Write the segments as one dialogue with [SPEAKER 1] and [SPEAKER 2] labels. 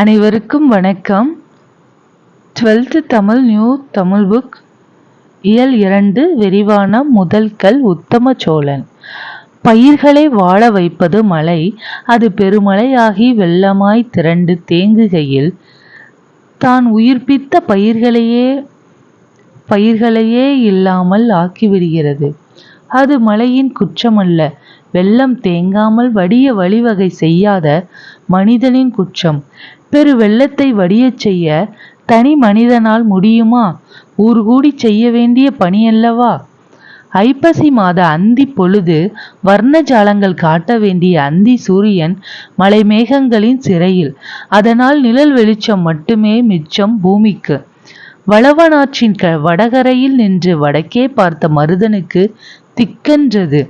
[SPEAKER 1] அனைவருக்கும் வணக்கம். Twelfth Tamil new Tamil book இயல் இரண்டு விரிவான முதல் கல் உத்தம சோழன். பயிர்களை வாழ வைப்பது மழை அது பெருமழையாகி வெள்ளமாய் திரண்டு தேங்குகையில் தான் உயிர்ப்பித்த பயிர்களையே பயிர்களையே இல்லாமல் ஆக்கிவிடுகிறது. அது மழையின் குற்றமல்ல வெள்ளம் தேங்காமல் வடிய வழிவகை செய்யாத மனிதனின் குற்றம். பெரு வெள்ளத்தை வடியச் செய்ய தனி மனிதனால் முடியுமா? ஊர் கூடி செய்ய வேண்டிய பணியல்லவா? ஐப்பசி மாத அந்தி பொழுது வர்ணஜாலங்கள் காட்ட வேண்டிய அந்தி சூரியன் மலை மேகங்களின் சிறையில். அதனால் நிழல் வெளிச்சம் மட்டுமே மிச்சம் பூமிக்கு. வளவனாற்றின் க வடகரையில் நின்று வடக்கே பார்த்த மருதனுக்கு திக்கென்றது.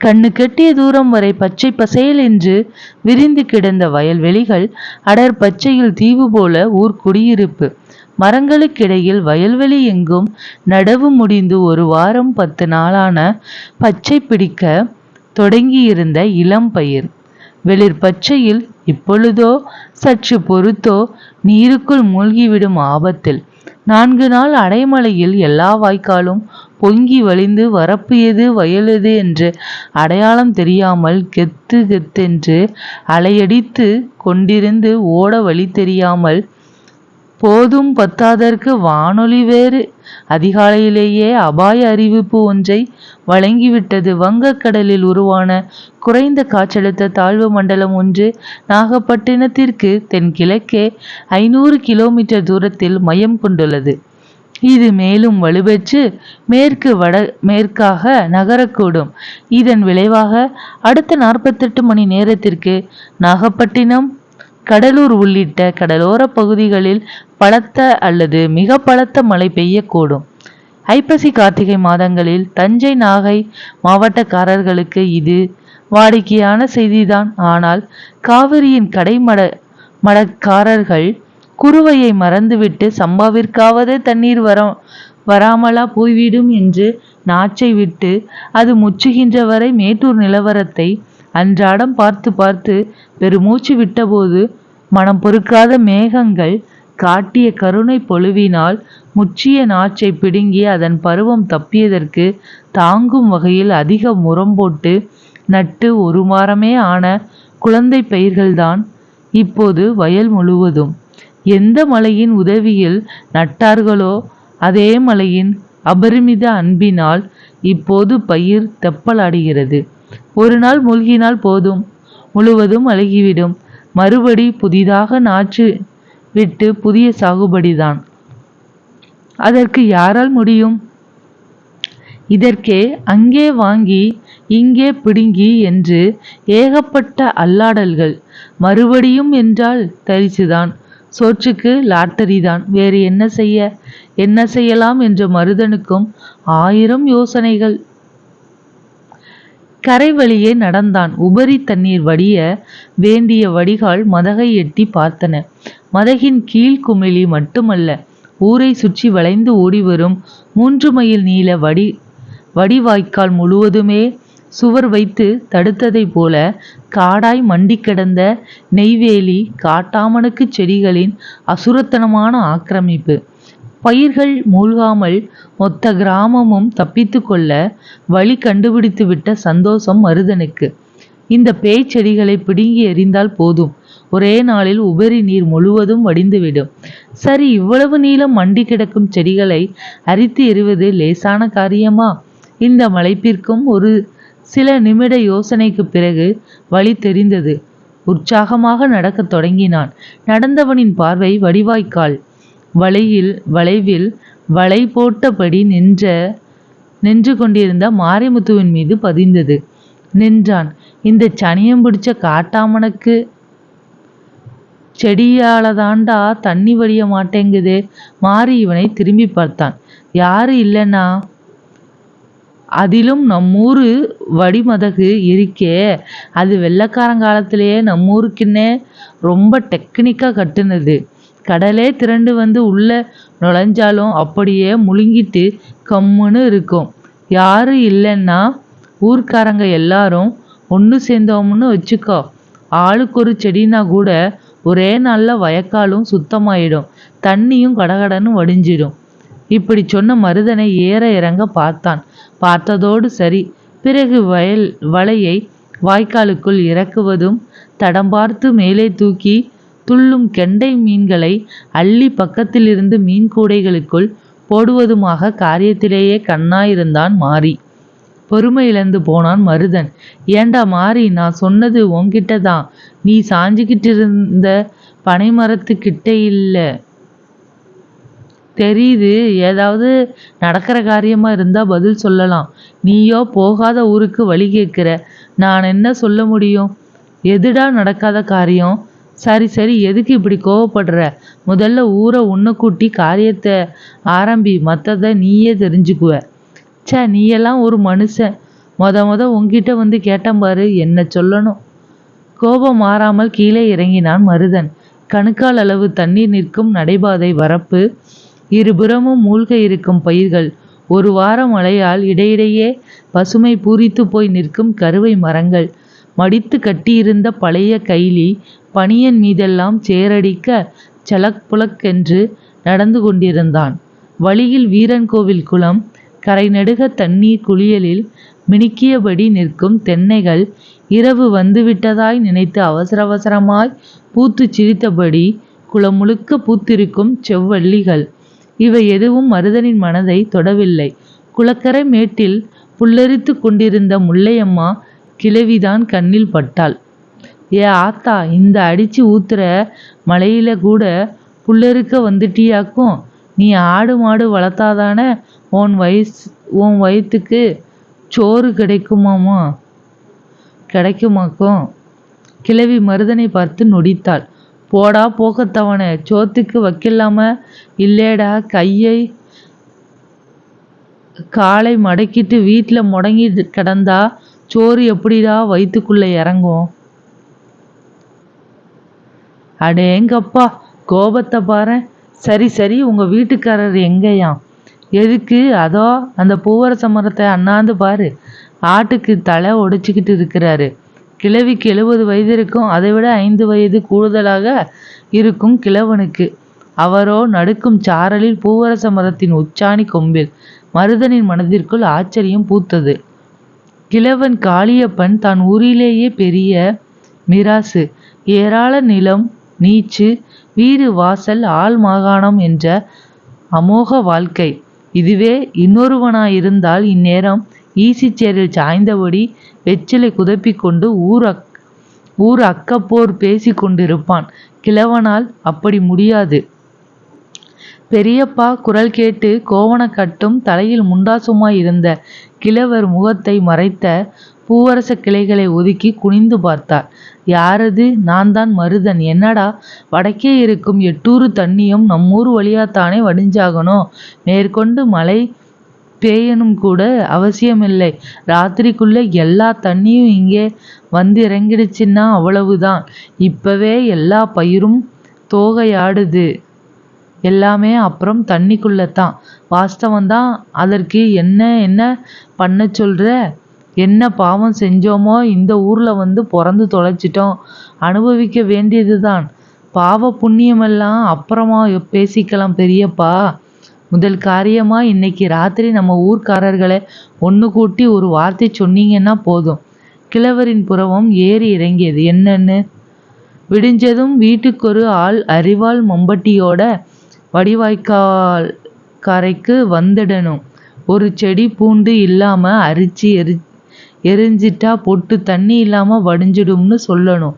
[SPEAKER 1] கண்ணு கெட்டிய தூரம் வரை பச்சை பசேல் என்று விரிந்து கிடந்த வயல்வெளிகள் அடர் பச்சையில் தீவு போல ஊர் குடியிருப்பு. மரங்களுக்கிடையில் வயல்வெளி எங்கும் நடவு முடிந்து ஒரு வாரம் பத்து நாளான பச்சை பிடிக்க தொடங்கியிருந்த இளம் பயிர். வெளிர் பச்சையில் இப்பொழுதோ சற்று பொறுத்தோ நீருக்குள் மூழ்கிவிடும் ஆபத்தில். நான்கு நாள் அடைமழையில் எல்லா வாய்க்காலும் பொங்கி வழிந்து வரப்பு எது வயல் எது என்று அடையாளம் தெரியாமல் கெத்து கெத்தென்று அலையடித்து கொண்டிருந்து ஓட வழி தெரியாமல் போதும் பத்தாதற்கு வானொலி வேறு. அதிகாலையிலேயே அபாய அறிவிப்பு ஒன்றை வழங்கிவிட்டது. வங்கக்கடலில் உருவான குறைந்த காற்றழுத்த தாழ்வு மண்டலம் ஒன்று நாகப்பட்டினத்திற்கு தென்கிழக்கே ஐநூறு கிலோமீட்டர் தூரத்தில் மையம் கொண்டுள்ளது. இது மேலும் வலுப்பெற்று மேற்கு வட மேற்காக நகரக்கூடும். இதன் விளைவாக அடுத்த நாற்பத்தெட்டு மணி நேரத்திற்கு நாகப்பட்டினம் கடலூர் உள்ளிட்ட கடலோர பகுதிகளில் பலத்த அல்லது மிக பலத்த மழை பெய்யக்கூடும். ஐப்பசி கார்த்திகை மாதங்களில் தஞ்சை நாகை மாவட்டக்காரர்களுக்கு இது வாடிக்கையான செய்திதான். ஆனால் காவிரியின் கடைமட மடக்காரர்கள் குறுவையை மறந்துவிட்டு சம்பாவிற்காவது தண்ணீர் வர வராமலா போய்விடும் என்று நாச்சை விட்டு அது முச்சுகின்ற வரை மேட்டூர் நிலவரத்தை அன்றாடம் பார்த்து பார்த்து பெருமூச்சு விட்டபோது மனம் பொறுக்காத மேகங்கள் காட்டிய கருணை பொழுவினால் முச்சிய நாச்சை பிடுங்கி அதன் பருவம் தப்பியதற்கு தாங்கும் வகையில் அதிக முரம்போட்டு நட்டு ஒரு வாரமே ஆன குழந்தை பயிர்கள்தான் இப்போது வயல் முழுவதும். எந்த மலையின் உதவியில் நட்டார்களோ அதே மலையின் அபரிமித அன்பினால் இப்போது பயிர் தெப்பலாடுகிறது. ஒரு நாள் மூழ்கினால் போதும் முழுவதும் அழுகிவிடும். மறுபடி புதிதாக நாற்று விட்டு புதிய சாகுபடிதான். அதற்கு யாரால் முடியும்? இதற்கே அங்கே வாங்கி இங்கே பிடுங்கி என்று ஏகப்பட்ட அல்லாடல்கள் மறுபடியும் என்றால் தரிசுதான் சோற்றுக்கு லாட்டரி தான் வேறு என்ன செய்ய? என்ன செய்யலாம் என்ற மருதனுக்கும் ஆயிரம் யோசனைகள் கரை வழியே நடந்தான். உபரி தண்ணீர் வடிய வேண்டிய வடிகால் மதகை எட்டி பார்த்தன. மதகின் கீழ் குமிழி மட்டுமல்ல ஊரை சுற்றி வளைந்து ஓடிவரும் மூன்று மைல் நீள வடி வடிவாய்க்கால் முழுவதுமே சுவர் வைத்து தடுத்ததைப் போல காடாய் மண்டி கிடந்த நெய்வேலி காட்டாமனுக்கு செடிகளின் அசுரத்தனமான ஆக்கிரமிப்பு. பயிர்கள் மூழ்காமல் மொத்த கிராமமும் தப்பித்து கொள்ள வழி கண்டுபிடித்து விட்ட சந்தோஷம் மருதனுக்கு. இந்த பேய் செடிகளை பிடுங்கி எறிந்தால் போதும். ஒரே நாளில் உபரி நீர் முழுவதும் வடிந்துவிடும். சரி இவ்வளவு நீளம் மண்டி கிடக்கும் செடிகளை அரித்து எறிவது லேசான காரியமா? இந்த மலைப்பிற்கும் ஒரு சில நிமிட யோசனைக்கு பிறகு வழி தெரிந்தது. உற்சாகமாக நடக்கத் தொடங்கினான். நடந்தவனின் பார்வை வடிவாய்க்கால். வலையில் வளைவில் வலை போட்டபடி நின்ற நின்று கொண்டிருந்த மாரிமுத்துவின் மீது பதிந்தது. நின்றான். இந்த சனியம் பிடிச்ச காட்டாமனுக்கு செடியால தாண்டா தண்ணி வடிய மாட்டேங்குது. மாறி இவனை திரும்பி பார்த்தான். யாரு இல்லைன்னா அதிலும் நம்மூரு வடிமதகு இருக்கே. அது வெள்ளக்காரங்காலத்திலேயே நம்மூருக்குன்னே ரொம்ப டெக்னிக்காக கட்டுனது. கடலே திரண்டு வந்து உள்ள நுழைஞ்சாலும் அப்படியே முழுங்கிட்டு கம்முன்னு இருக்கும். யாரும் இல்லைன்னா ஊர்க்காரங்க எல்லாரும் ஒன்று சேர்ந்தோம்னு வச்சுக்கோ. ஆளுக்கு ஒரு செடினா கூட ஒரே நாளில் வயக்காலும் சுத்தமாயிடும். தண்ணியும் கடகடன்னு வடிஞ்சிடும். இப்படி சொன்ன மருதனை ஏற இறங்க பார்த்தான். பார்த்ததோடு சரி. பிறகு வயல் வலையை வாய்க்காலுக்குள் இறக்குவதும் தடம் பார்த்து மேலே தூக்கி துள்ளும் கெண்டை மீன்களை அள்ளி பக்கத்திலிருந்து மீன் கூடைகளுக்குள் போடுவதுமாக காரியத்திலேயே கண்ணாயிருந்தான் மாறி பொறுமை இழந்து போனான் மருதன். ஏண்டா மாறி நான் சொன்னது உன்கிட்ட தான் நீ சாஞ்சுக்கிட்டு இருந்த பனைமரத்துக்கிட்டே இல்லை. தெரியுது ஏதாவது நடக்கிற காரியமாக இருந்தால் பதில் சொல்லலாம். நீயோ போகாத ஊருக்கு வழி கேட்குற. நான் என்ன சொல்ல முடியும்? எதுடா நடக்காத காரியம்? சரி சரி எதுக்கு இப்படி கோவப்படுற? முதல்ல ஊரை உன்னை கூட்டி காரியத்தை ஆரம்பி மற்றதை நீயே தெரிஞ்சுக்குவ. சே நீயெல்லாம் ஒரு மனுஷன். மொத மொத உங்ககிட்ட வந்து கேட்டேன் பாரு என்ன சொல்லணும். கோபம் மாறாமல் கீழே இறங்கினான் மருதன். கணுக்கால் அளவு தண்ணீர் நிற்கும் நடைபாதை வரப்பு. இருபுறமும் மூழ்க இருக்கும் பயிர்கள். ஒரு வார மழையால் இடையிடையே பசுமை பூரித்து போய் நிற்கும் கருவை மரங்கள். மடித்து கட்டியிருந்த பழைய கைலி பனியன் மீதெல்லாம் சேரடிக்க சலக் புலக்கென்று நடந்து கொண்டிருந்தான். வழியில் வீரன்கோவில் குளம் கரை நெடுக தண்ணீர் குளியலில் மினுக்கியபடி நிற்கும் தென்னைகள் இரவு வந்துவிட்டதாய் நினைத்து அவசர அவசரமாய் பூத்துச் சிரித்தபடி குளம் முழுக்க பூத்திருக்கும் செவ்வள்ளிகள். இவை எதுவும் மருதனின் மனதை தொடவில்லை. குளக்கரை மேட்டில் புல்லரித்து கொண்டிருந்த முல்லையம்மா கிழவிதான் கண்ணில் பட்டாள். ஏ ஆத்தா இந்த அடிச்சு ஊத்துற மலையில கூட புல்லறுக்க வந்துட்டியாக்கும். நீ ஆடு மாடு வளர்த்தாதானே உன் வயசு உன் வயிற்றுக்கு சோறு கிடைக்குமாமா? கிடைக்குமாக்கும். கிழவி மருதனை பார்த்து நொடித்தாள். போடா போகத்தவன சோத்துக்கு வைக்கலாம இல்லேடா கையை காலை மடக்கிட்டு வீட்டில் முடங்கி கிடந்தா சோறு எப்படிடா வயிற்றுக்குள்ளே இறங்கும்? அடேங்கப்பா கோபத்தை பாரு. சரி சரி உங்கள் வீட்டுக்காரர் எங்கேயாம் எதுக்கு? அதோ அந்த பூவரச மரத்தை அண்ணாந்து பாரு. ஆட்டுக்கு தலை உடைச்சிக்கிட்டு இருக்கிறாரு. கிழவிக்கு எழுபது வயது இருக்கும். அதை விட ஐந்து வயது கூடுதலாக இருக்கும் கிழவனுக்கு. அவரோ நடுக்கும் சாரலில் பூவரச மரத்தின் உச்சாணி கொம்பில். மருதனின் மனதிற்குள் ஆச்சரியம் பூத்தது. கிழவன் காளியப்பன் தான் ஊரிலேயே பெரிய மிராசு. ஏராள நிலம் நீச்சு வீடு வாசல் ஆள் மாகாணம் என்ற அமோக வாழ்க்கை. இதுவே இன்னொருவனாயிருந்தால் இந்நேரம் ஈசிச்சேரில் சாய்ந்தபடி வெற்றிலை குதப்பிக்கொண்டு ஊர் அக் ஊர் அக்கப்போர் பேசி கொண்டிருப்பான். கிழவனால் அப்படி முடியாது. பெரியப்பா குரல் கேட்டு கோவணக்கட்டும் தலையில் முண்டாசுமாய் இருந்த கிழவர் முகத்தை மறைத்த பூவரச கிளைகளை ஒதுக்கி குனிந்து பார்த்தார். யாரது? நான் தான் மருதன். என்னடா? வடக்கே இருக்கும் எட்டூறு தண்ணியும் நம்மூர் வழியாத்தானே வடிஞ்சாகணும் மேற்கொண்டு மழை பேயனும் கூட அவசியமில்லை. ராத்திரிக்குள்ள எல்லா தண்ணியும் இங்கே வந்து இறங்கிடுச்சுன்னா அவ்வளவுதான். இப்பவே எல்லா பயிரும் தோகையாடுது. எல்லாமே அப்புறம் தண்ணிக்குள்ளே தான் வாஸ்தவந்தான் அதற்கு என்ன என்ன பண்ண சொல்ற? என்ன பாவம் செஞ்சோமோ இந்த ஊரில் வந்து பிறந்து தொலைச்சிட்டோம். அனுபவிக்க வேண்டியது தான் பாவ புண்ணியமெல்லாம் அப்புறமா பேசிக்கலாம் பெரியப்பா. முதல் காரியமாக இன்னைக்கு ராத்திரி நம்ம ஊர்க்காரர்களை ஒன்று கூட்டி ஒரு வார்த்தை சொன்னீங்கன்னா போதும். கிழவரின் புறவம் ஏறி இறங்கியது. என்னன்னு? விடிஞ்சதும் வீட்டுக்கொரு ஆள் அறிவாள் மம்பட்டியோட வடிவாய்க்கால் கரைக்கு வந்துடணும். ஒரு செடி பூண்டு இல்லாமல் அரிச்சு எரி எரிஞ்சிட்டா பொட்டு தண்ணி இல்லாமல் வடிஞ்சிடும்னு சொல்லணும்.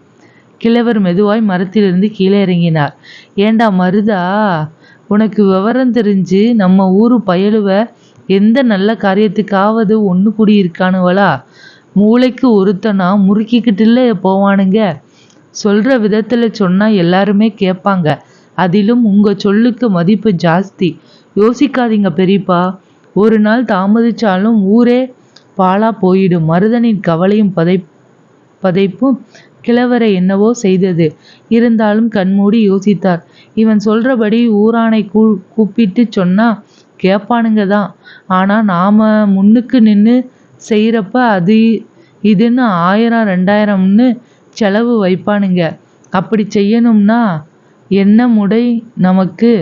[SPEAKER 1] கிழவர் மெதுவாய் மரத்திலிருந்து கீழே இறங்கினார். ஏண்டா மருதா உனக்கு விவரம் தெரிஞ்சு நம்ம ஊரு பயலுவ எந்த நல்ல காரியத்துக்காவது ஒன்று கூடி இருக்கானுவளா மூளைக்கு ஒருத்தனா முறுக்கிக்கிட்டுல போவானுங்க? சொல்ற விதத்துல சொன்னா எல்லாருமே கேட்பாங்க அதிலும் உங்க சொல்லுக்கு மதிப்பு ஜாஸ்தி. யோசிக்காதீங்க பெரியப்பா. ஒரு நாள் தாமதிச்சாலும் ஊரே பாழா போயிடும் மருதனின் கவலையும் பதை பதைப்பும் கிழவரை என்னவோ செய்தது. இருந்தாலும் கண்மூடி யோசித்தார். இவன் சொல்றபடி ஊரானை கூ கூப்பிட்டு சொன்னா கேட்பானுங்க தான் ஆனா நாம முன்னுக்கு நின்று செய்கிறப்ப அது இதுன்னு ஆயிரம் ரெண்டாயிரம்னு செலவு வைப்பானுங்க. அப்படி செய்யணும்னா என்ன முடை நமக்கு?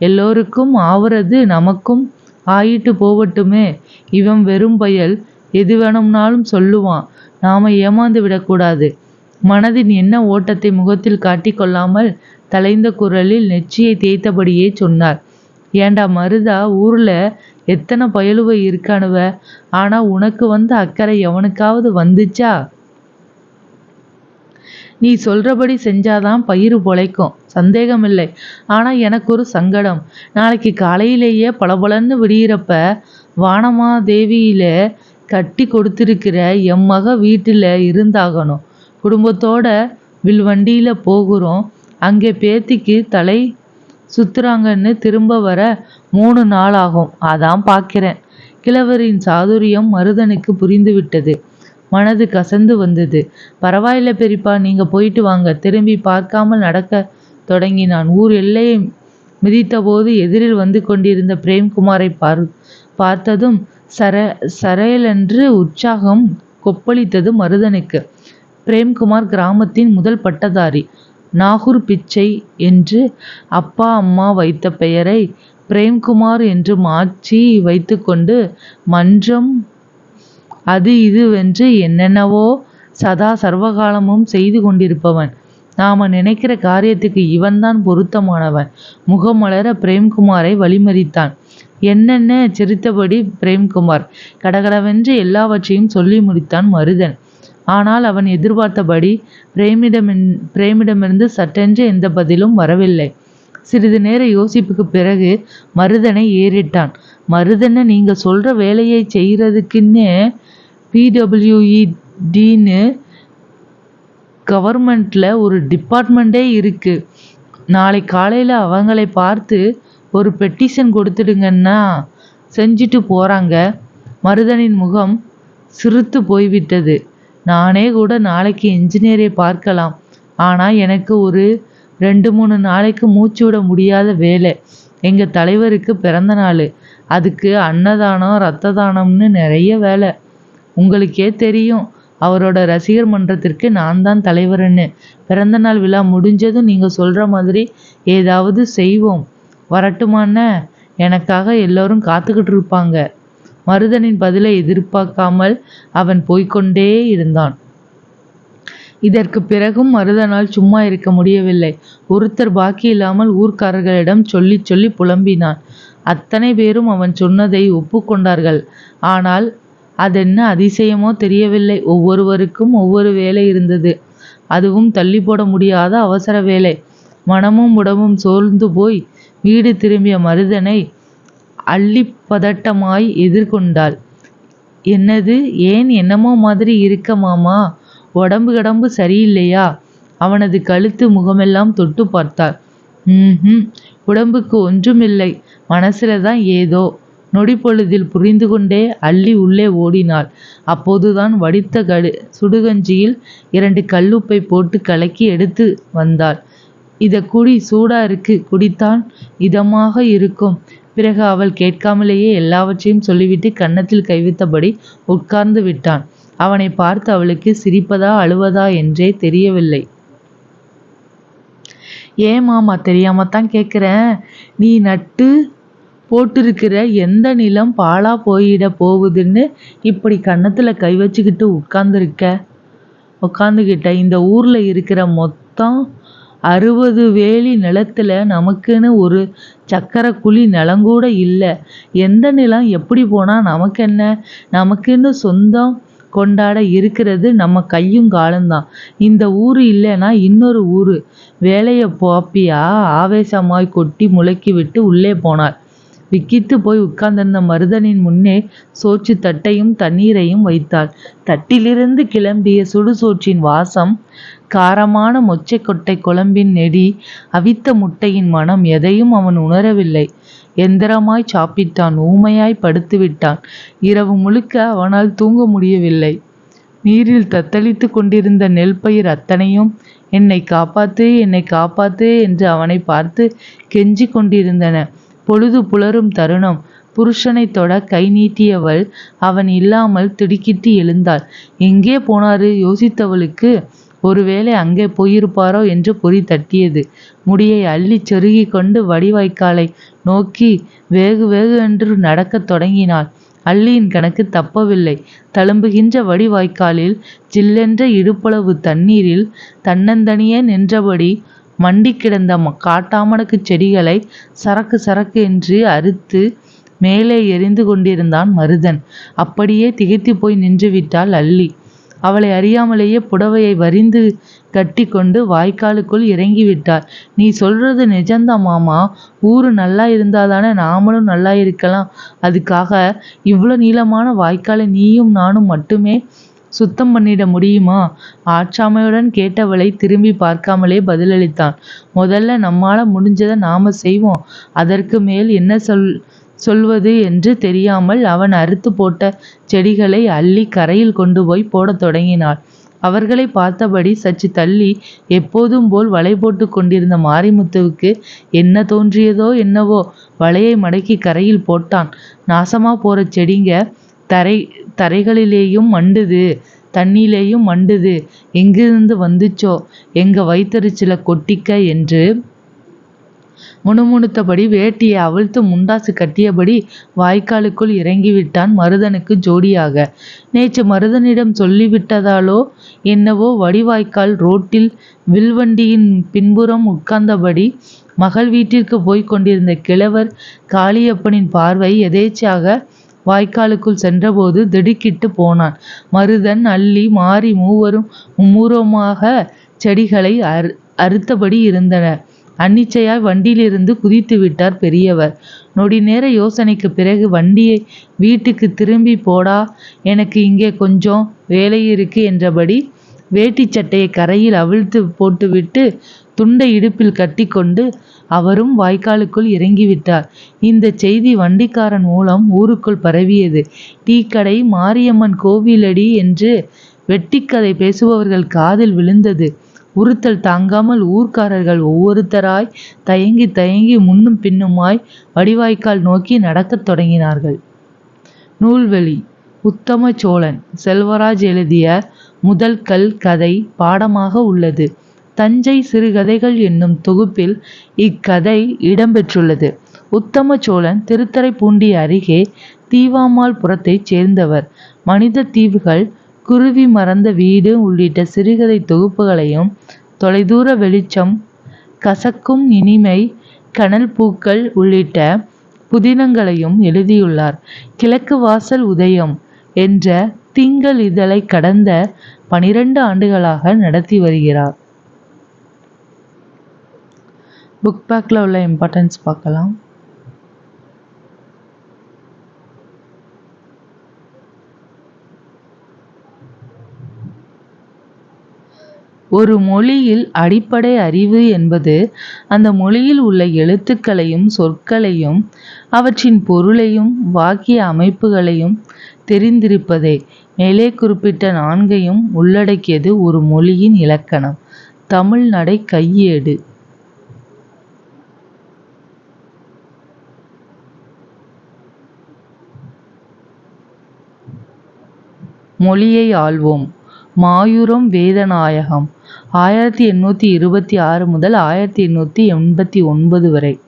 [SPEAKER 1] எல்லோருக்கும் ஆவறது நமக்கும் ஆயிட்டு போவட்டுமே இவன் வெறும் பயல் எது வேணும்னாலும் சொல்லுவான். நாம ஏமாந்து விடக்கூடாது. மனதின் என்ன ஓட்டத்தை முகத்தில் காட்டிக்கொள்ளாமல் தலைந்த குரலில் நெற்றியை தேய்த்தபடியே சொன்னார். ஏண்டா மருதா ஊர்ல எத்தனை பயலுவ இருக்கானுவ ஆனா உனக்கு வந்த அக்கறை எவனுக்காவது வந்துச்சா? நீ சொல்றபடி செஞ்சாதான் பயிர் பொழைக்கும். சந்தேகமில்லை. ஆனா எனக்கு ஒரு சங்கடம். நாளைக்கு காலையிலேயே பளபளன்னு விடியிறப்ப வானமாதேவியில கட்டி கொடுத்திருக்கிற எம் மக வீட்டில் இருந்தாகணும். குடும்பத்தோட வில்வண்டியில் போகிறோம். அங்கே பேத்திக்கு தலை சுத்துறாங்கன்னு திரும்ப வர மூணு நாள் ஆகும் அதான் பார்க்கிறேன் கிழவரின் சாதுரியம் மருதனுக்கு புரிந்துவிட்டது. மனது கசந்து வந்தது. பரவாயில்ல பெரியப்பா நீங்க போயிட்டு வாங்க. திரும்பி பார்க்காமல் நடக்க தொடங்கினான். ஊர் எல்லையை மிதித்தபோது எதிரில் வந்து கொண்டிருந்த பிரேம்குமாரை பார் பார்த்ததும் சர சரையலென்று உற்சாகம் கொப்பளித்தது மருதனுக்கு. பிரேம்குமார் கிராமத்தின் முதல் பட்டதாரி. நாகூர் பிச்சை என்று அப்பா அம்மா வைத்த பெயரை பிரேம்குமார் என்று மாற்றி வைத்துக்கொண்டு மன்றம் அது இதுவென்று என்னென்னவோ சதா சர்வகாலமும் செய்து கொண்டிருப்பவன். நாம நினைக்கிற காரியத்துக்கு இவன்தான் பொருத்தமானவன். முகமலர பிரேம்குமாரை வழிமறித்தான். என்னென்ன சிரித்தபடி பிரேம்குமார்? கடகடவென்று எல்லாவற்றையும் சொல்லி முடித்தான் மருதன். ஆனால் அவன் எதிர்பார்த்தபடி பிரேமிடமின் பிரேமிடமிருந்து சட்டென்று எந்த பதிலும் வரவில்லை. சிறிது நேர யோசிப்புக்கு பிறகு மருதனை ஏறிட்டான். மருதனை நீங்கள் சொல்கிற வேலையை செய்கிறதுக்குன்னு பிடபிள்யூஇடின்னு கவர்மெண்ட்டில் ஒரு டிபார்ட்மெண்ட்டே இருக்குது நாளை காலையில் அவங்களை பார்த்து ஒரு பெட்டிஷன் கொடுத்துடுங்கன்னா செஞ்சுட்டு போகிறாங்க மருதனின் முகம் சிறுத்து போய்விட்டது. நானே கூட நாளைக்கு இன்ஜினியரை பார்க்கலாம். ஆனால் எனக்கு ஒரு ரெண்டு மூணு நாளைக்கு மூச்சு விட முடியாத வேலை. எங்கள் தலைவருக்கு பிறந்த நாள். அதுக்கு அன்னதானம் ரத்த தானம்னு நிறைய வேலை. உங்களுக்கே தெரியும் அவரோட ரசிகர் மன்றத்திற்கு நான் தான் தலைவர்னு. பிறந்தநாள் விழா முடிஞ்சதும் நீங்கள் சொல்கிற மாதிரி ஏதாவது செய்வோம். வரட்டுமாண்ண? எனக்காக எல்லோரும் காத்துக்கிட்டு இருப்பாங்க. மருதனின் பதிலை எதிர்பார்க்காமல் அவன் போய்க்கொண்டே இருந்தான். இதற்கு பிறகும் மருதனால் சும்மா இருக்க முடியவில்லை. ஒருத்தர் பாக்கி இல்லாமல் ஊர்க்காரர்களிடம் சொல்லி சொல்லி புலம்பினான். அத்தனை பேரும் அவன் சொன்னதை ஒப்புக்கொண்டார்கள். ஆனால் அதென்ன அதிசயமோ தெரியவில்லை. ஒவ்வொருவருக்கும் ஒவ்வொரு வேலை இருந்தது. அதுவும் தள்ளி போட முடியாத அவசர வேலை. மனமும் உடம்பும் சோர்ந்து போய் வீடு திரும்பிய மருதனை அள்ளிப்பதட்டமாய் எதிர்கொண்டாள். என்னது? ஏன் என்னமோ மாதிரி இருக்க மாமா? உடம்பு கடம்பு சரியில்லையா? அவனது கழுத்து முகமெல்லாம் தொட்டு பார்த்தாள். ம் உடம்புக்கு ஒன்றுமில்லை. மனசுல தான் ஏதோ. நொடி பொழுதில் புரிந்து கொண்டே அள்ளி உள்ளே ஓடினாள். அப்போதுதான் வடித்த கடு சுடுகஞ்சியில் இரண்டு கல்லுப்பை போட்டு கலக்கி எடுத்து வந்தாள். இத குடி சூடா இருக்கு குடித்தான் இதமாக இருக்கும். பிறகு அவள் கேட்காமலேயே எல்லாவற்றையும் சொல்லிவிட்டு கன்னத்தில் கைவித்தபடி உட்கார்ந்து விட்டான். அவனை பார்த்து அவளுக்கு சிரிப்பதா அழுவதா என்றே தெரியவில்லை. ஏன் மாமா தெரியாமத்தான் கேட்குறேன். நீ நட்டு போட்டிருக்கிற எந்த நிலம் பாழா போயிட போகுதுன்னு இப்படி கன்னத்துல கை வச்சுக்கிட்டு உட்காந்துருக்க உட்காந்துக்கிட்ட இந்த ஊர்ல இருக்கிற மொத்தம் அறுபது வேலி நிலத்தில் நமக்குன்னு ஒரு சக்கரை குழி நிலங்கூட இல்லை. எந்த நிலம் எப்படி போனால் நமக்கு என்ன? நமக்குன்னு சொந்தம் கொண்டாட இருக்கிறது நம்ம கையும் காலம்தான் இந்த ஊர் இல்லைன்னா இன்னொரு ஊர். வேலையை பாப்பியா? ஆவேசமாய் கொட்டி முழக்கி விட்டு உள்ளே போனாள் விக்கித்து போய் உட்கார்ந்திருந்த மருதனின் முன்னே சோற்று தட்டையும் தண்ணீரையும் வைத்தாள். தட்டிலிருந்து கிளம்பிய சுடுசோற்றின் வாசம் காரமான மொச்சைக்கொட்டை குழம்பின் நெடி அவித்த முட்டையின் மனம் எதையும் அவன் உணரவில்லை. எந்திரமாய் சாப்பிட்டான் ஊமையாய் படுத்துவிட்டான். இரவு முழுக்க அவனால் தூங்க முடியவில்லை. நீரில் தத்தளித்து கொண்டிருந்த நெல் பயிர் அத்தனையும் என்னை காப்பாத்து என்னை காப்பாத்து என்று அவனை பார்த்து கெஞ்சி கொண்டிருந்தன. பொழுது புலரும் தருணம். புருஷனை தொட கை நீட்டியவள் அவன் இல்லாமல் திடுக்கிட்டு எழுந்தாள். எங்கே போனாரு? யோசித்தவளுக்கு ஒருவேளை அங்கே போயிருப்பாரோ என்று பொறி தட்டியது. முடியை அள்ளிச் செருகி கொண்டு வடிவாய்க்காலை நோக்கி வேகு வேகு என்று நடக்கத் தொடங்கினாள். அள்ளியின் கணக்கு தப்பவில்லை. தழும்புகின்ற வடிவாய்க்காலில் ஜில்லென்ற இடுப்பளவு தண்ணீரில் தன்னந்தனியே நின்றபடி மண்டி கிடந்த காட்டாமணக்கு செடிகளை சரக்கு சரக்கு என்று அறுத்து மேலே எரிந்து கொண்டிருந்தான் மருதன். அப்படியே திகைத்து போய் நின்றுவிட்டாள் அள்ளி. அவளை அறியாமலேயே புடவையை வரிந்து கட்டி கொண்டு வாய்க்காலுக்குள் இறங்கிவிட்டார். நீ சொல்றது நிஜந்தான் மாமா. ஊரு நல்லா இருந்தாதானே நாமளும் நல்லா இருக்கலாம். அதுக்காக இவ்வளோ நீளமான வாய்க்காலை நீயும் நானும் மட்டுமே சுத்தம் பண்ணிட முடியுமா? ஆட்சாமையுடன் கேட்டவளை திரும்பி பார்க்காமலே பதிலளித்தான். முதல்ல நம்மால முடிஞ்சதை நாம செய்வோம். அதற்கு மேல் என்ன சொல் சொல்வது என்று தெரியாமல் அவன் அறுத்து போட்ட செடிகளை அள்ளி கரையில் கொண்டு போய் போடத் தொடங்கினாள். அவர்களை பார்த்தபடி சற்று தள்ளி எப்போதும் போல் வலை போட்டு கொண்டிருந்த மாரிமுத்துவுக்கு என்ன தோன்றியதோ என்னவோ வலையை மடக்கி கரையில் போட்டான். நாசமா போற செடிங்க தரை தரைகளிலேயும் மண்டுது தண்ணியிலேயும் மண்டுது. எங்கிருந்து வந்துச்சோ? எங்க வயித்தறிச்சல கொட்டிக்க என்று முணுமுணுத்தபடி வேட்டியை அவிழ்த்து முண்டாசு கட்டியபடி வாய்க்காலுக்குள் இறங்கிவிட்டான் மருதனுக்கு ஜோடியாக. நேற்று மருதனிடம் சொல்லிவிட்டதாலோ என்னவோ வடிவாய்க்கால் ரோட்டில் வில்வண்டியின் பின்புறம் உட்கார்ந்தபடி மகள் வீட்டிற்கு போய்க் கொண்டிருந்த கிழவர் காளியப்பனின் பார்வை எதேச்சாக வாய்க்காலுக்குள் சென்றபோது திடுக்கிட்டு போனான். மருதன் அள்ளி மாறி மூவரும் மும்முரமாக செடிகளை அறு அறுத்தபடி இருந்தனர். அன்னிச்சையாய் வண்டியிலிருந்து குதித்து விட்டார் பெரியவர். நொடி நேர யோசனைக்கு பிறகு வண்டியை வீட்டுக்கு திரும்பி போடா எனக்கு இங்கே கொஞ்சம் வேலை இருக்கு என்றபடி வேட்டி சட்டையை கரையில் அவிழ்த்து போட்டுவிட்டு துண்டை இடுப்பில் கட்டிக்கொண்டு அவரும் வாய்க்காலுக்குள் இறங்கிவிட்டார். இந்த செய்தி வண்டிக்காரன் மூலம் ஊருக்குள் பரவியது. டீக்கடை மாரியம்மன் கோவிலடி என்று வெட்டிக்கதை பேசுபவர்கள் காதில் விழுந்தது. உறுத்தல் தாங்காமல் ஊர்க்காரர்கள் ஒவ்வொருத்தராய் தயங்கி தயங்கி முன்னும் பின்னுமாய் வடிவாய்க்கால் நோக்கி நடக்கத் தொடங்கினார்கள். நூல்வெளி. உத்தம சோழன். செல்வராஜ் எழுதிய முதல் கல் கதை பாடமாக உள்ளது. தஞ்சை சிறுகதைகள் என்னும் தொகுப்பில் இக்கதை இடம்பெற்றுள்ளது. உத்தம சோழன் திருத்தரைப்பூண்டி அருகே தீவாமால் புறத்தைச் சேர்ந்தவர். மனித தீவுகள் குருவி மறந்த வீடு உள்ளிட்ட சிறுகதை தொகுப்புகளையும் தொலைதூர வெளிச்சம் கசக்கும் இனிமை கனல் பூக்கள் உள்ளிட்ட புதினங்களையும் எழுதியுள்ளார். கிழக்கு வாசல் உதயம் என்ற திங்கள் இதழை கடந்த பனிரெண்டு ஆண்டுகளாக நடத்தி வருகிறார். புக் பேக்கில் உள்ள இம்பார்ட்டன்ஸ் பார்க்கலாம். ஒரு மொழியில் அடிப்படை அறிவு என்பது அந்த மொழியில் உள்ள எழுத்துக்களையும் சொற்களையும் அவற்றின் பொருளையும் வாக்கிய அமைப்புகளையும் தெரிந்திருப்பதே. மேலே குறிப்பிட்ட நான்கையும் உள்ளடக்கியது ஒரு மொழியின் இலக்கணம். தமிழ் நடை கையேடு மொழியை ஆள்வோம். மாயூரம் வேதநாயகம் ஆயிரத்தி எண்ணூற்றி இருபத்தி ஆறு முதல் ஆயிரத்தி எண்ணூற்றி எண்பத்தி ஒன்பது வரை.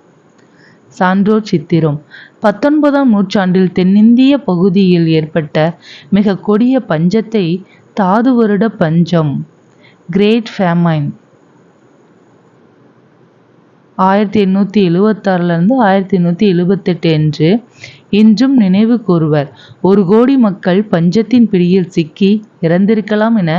[SPEAKER 1] சான்றோர் சித்திரம். பத்தொன்பதாம் நூற்றாண்டில் தென்னிந்திய பகுதியில் ஏற்பட்ட மிக கொடிய பஞ்சத்தை தாது வருட பஞ்சம் கிரேட் ஃபேமைன் ஆயிரத்தி எண்ணூற்றி எழுவத்தாறுலேருந்து ஆயிரத்தி எண்ணூற்றி எழுபத்தெட்டு என்று இன்றும் நினைவு கூறுவர் ஒரு கோடி மக்கள் பஞ்சத்தின் பிடியில் சிக்கி இறந்திருக்கலாம் என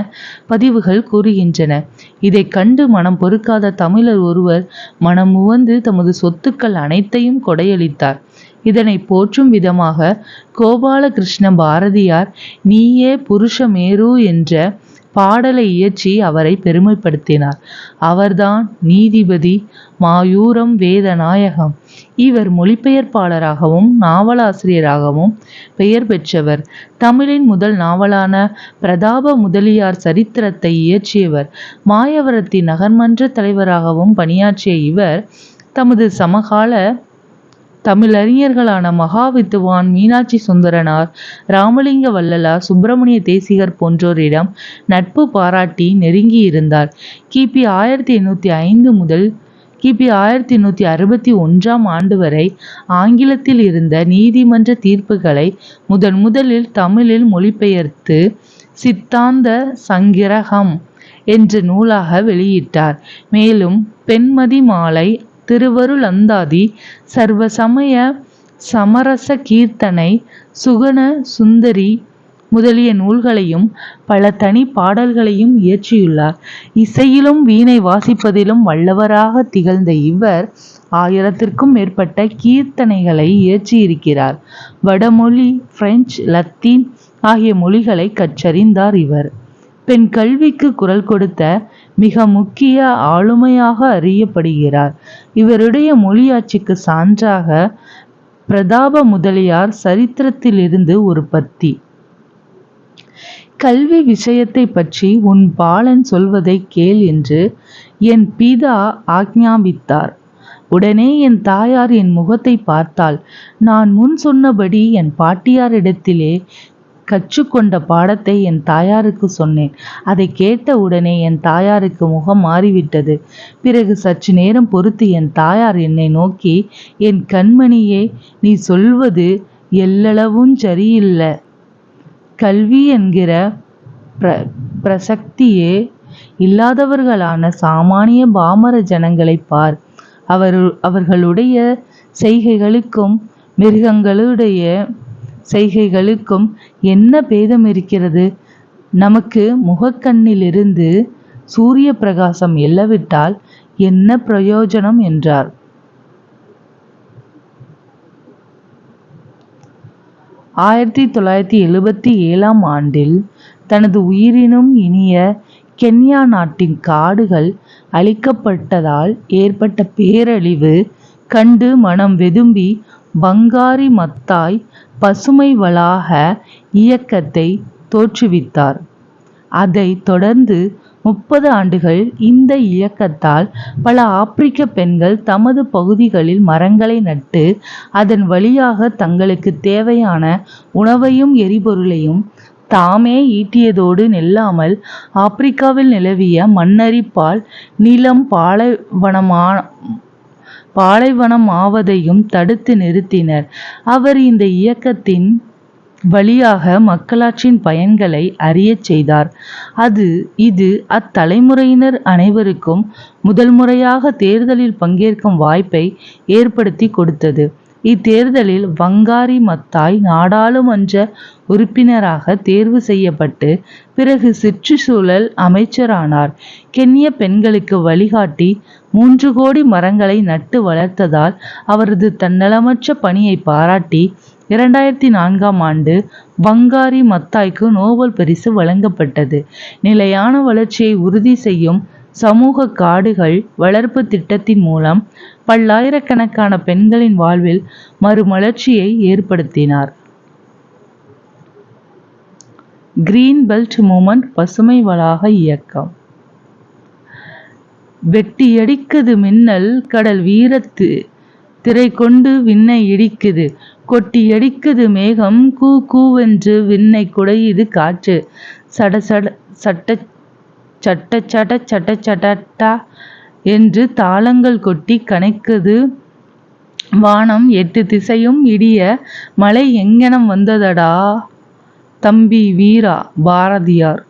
[SPEAKER 1] பதிவுகள் கூறுகின்றன. இதை கண்டு மனம் பொறுக்காத தமிழர் ஒருவர் மனம் உவந்து தமது சொத்துக்கள் அனைத்தையும் கொடையளித்தார். இதனை போற்றும் விதமாக கோபாலகிருஷ்ண பாரதியார் நீயே புருஷமேரு என்ற பாடலை இயற்றி அவரை பெருமைப்படுத்தினார். அவர்தான் நீதிபதி மாயூரம் வேதநாயகம். இவர் மொழிபெயர்ப்பாளராகவும் நாவலாசிரியராகவும் பெயர் பெற்றவர். தமிழின் முதல் நாவலான பிரதாப முதலியார் சரித்திரத்தை இயற்றியவர். மாயவரத்தின் நகர்மன்ற தலைவராகவும் பணியாற்றிய இவர் தமது சமகால தமிழறிஞர்களான மகாவித்துவான் மீனாட்சி சுந்தரனார் ராமலிங்க வள்ளலார் சுப்பிரமணிய தேசிகர் போன்றோரிடம் நட்பு பாராட்டி நெருங்கியிருந்தார். கிபி ஆயிரத்தி எண்ணூற்றி ஐந்து முதல் கிபி ஆயிரத்தி எண்ணூற்றி அறுபத்தி ஒன்றாம் ஆண்டு வரை ஆங்கிலத்தில் இருந்த நீதிமன்ற தீர்ப்புகளை முதன் முதலில் தமிழில் மொழிபெயர்த்து சித்தாந்த சங்கிரகம் என்ற நூலாக வெளியிட்டார். மேலும் பெண்மதி மாலை திருவருளந்தாதி சர்வசமய சமரச கீர்த்தனை சுகுண சுந்தரி முதலிய நூல்களையும் பல தனி பாடல்களையும் இயற்றியுள்ளார். இசையிலும் வீணை வாசிப்பதிலும் வல்லவராக திகழ்ந்த இவர் ஆயிரத்திற்கும் மேற்பட்ட கீர்த்தனைகளை இயற்றியிருக்கிறார். வடமொழி பிரெஞ்சு லத்தீன் ஆகிய மொழிகளை கற்றறிந்தார் இவர். பெண் கல்விக்கு குரல் கொடுத்த மிக முக்கிய ஆளுமையாக அறியப்படுகிறார். இவருடைய மொழியாட்சிக்கு சான்றாக பிரதாப முதலியார் சரித்திரத்திலிருந்து ஒரு பத்தி. கல்வி விஷயத்தை பற்றி உன் பாலன் சொல்வதை கேள் என்று என் பிதா ஆக்ஞாபித்தார். உடனே என் தாயார் என் முகத்தை பார்த்தாள். நான் முன் சொன்னபடி என் பாட்டியாரிடத்திலே கற்றுக்கொண்ட பாடத்தை என் தாயாருக்கு சொன்னேன். அதை கேட்ட உடனே என் தாயாருக்கு முகம் மாறிவிட்டது. பிறகு சற்று நேரம் பொறுத்து என் தாயார் என்னை நோக்கி என் கண்மணியே நீ சொல்வது எல்லளவும் சரியில்லை. கல்வி என்கிற பிர பிரசக்தியே இல்லாதவர்களான சாமானிய பாமர ஜனங்களை பார். அவர் அவர்களுடைய செய்கைகளுக்கும் மிருகங்களுடைய செய்கைகளுக்கும் என்ன பேதம் இருக்கிறது? நமக்கு முகக்கண்ணிலிருந்து சூரிய பிரகாசம் எல்லவிட்டால் என்ன பிரயோஜனம் என்றார். ஆயிரத்தி தொள்ளாயிரத்தி எழுபத்தி ஏழாம் ஆண்டில் தனது உயிரினும் இனிய கென்யா நாட்டின் காடுகள் அழிக்கப்பட்டதால் ஏற்பட்ட பேரழிவு கண்டு மனம் வெதும்பி பங்காரி மத்தாய் பசுமை வளாக இயக்கத்தை தோற்றுவித்தார். அதைத் தொடர்ந்து முப்பது ஆண்டுகள் இந்த இயக்கத்தால் பல ஆப்பிரிக்க பெண்கள் தமது பகுதிகளில் மரங்களை நட்டு அதன் வழியாக தங்களுக்கு தேவையான உணவையும் எரிபொருளையும் தாமே ஈட்டியதோடு நில்லாமல் ஆப்பிரிக்காவில் நிலவிய மண்ணரிப்பால் நிலம் பாலைவனமா பாலைவனம் ஆவதையும் தடுத்து நிறுத்தினர். அவர் இந்த இயக்கத்தின் வழியாக மக்களாட்சியின் பயன்களை அறியச் செய்தார். அது இது அத்தலைமுறையினர் அனைவருக்கும் முதல் முறையாக தேர்தலில் பங்கேற்கும் வாய்ப்பை ஏற்படுத்தி கொடுத்தது. இத்தேர்தலில் வங்காரி மத்தாய் நாடாளுமன்ற உறுப்பினராக தேர்வு செய்யப்பட்டு பிறகு சுற்றுச்சூழல் அமைச்சரானார். கென்ய பெண்களுக்கு வழிகாட்டி மூன்று கோடி மரங்களை நட்டு வளர்த்ததால் அவரது தன்னலமற்ற பணியை பாராட்டி இரண்டாயிரத்தி நான்காம் ஆண்டு வங்காரி மத்தாய்க்கு நோபல் பரிசு வழங்கப்பட்டது. நிலையான வளர்ச்சியை உறுதி செய்யும் சமூக காடுகள் வளர்ப்பு திட்டத்தின் மூலம் பல்லாயிரக்கணக்கான பெண்களின் வாழ்வில் மறுமலர்ச்சியை ஏற்படுத்தினார். கிரீன் பெல்ட் மூமெண்ட் பசுமை வளாக இயக்கம். வெட்டியடிக்குது மின்னல் கடல் வீரத்து திரை கொண்டு விண்ணை இடிக்குது கொட்டி அடிக்குது மேகம் கூ கூவென்று விண்ணை குடையுது காற்று. சட சட சட்ட சட்ட சட சட்ட சட்டட்டா என்று தாளங்கள் கொட்டி கனைக்குது. வானம் எட்டு திசையும் இடிய மழை எங்கனம் வந்ததடா? தம்பி வீரா பாரதியார்.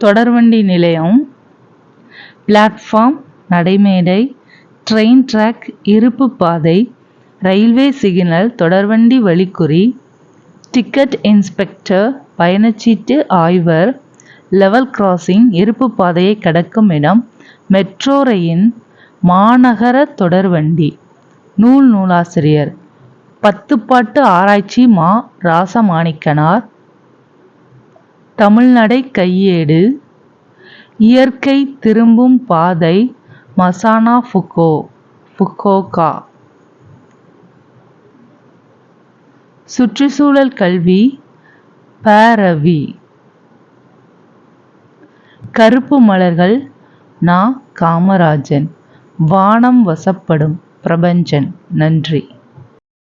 [SPEAKER 1] தொடர்வண்டி நிலையம் பிளாட்ஃபார்ம் நடைமேடை ட்ரெயின் ட்ராக் இருப்பு பாதை ரயில்வே சிக்னல் தொடர்வண்டி வழிக்குறி டிக்கெட் இன்ஸ்பெக்டர் பயணச்சீட்டு ஆய்வர் லெவல் கிராசிங் இருப்பு பாதையை கடக்கும் இடம் மெட்ரோ ரயின் மாநகர தொடர்வண்டி. நூல் நூலாசிரியர். பத்துப்பாட்டு ஆராய்ச்சி மா. ராசமாணிக்கனார். தமிழ்நடை கையேடு. இயற்கை திரும்பும் பாதை மசானா ஃபுகோ ஃபுகோகா சுற்றுச்சூழல் கல்வி பரவி. கருப்பு மலர்கள் நா. காமராஜன். வானம் வசப்படும் பிரபஞ்சன். நன்றி.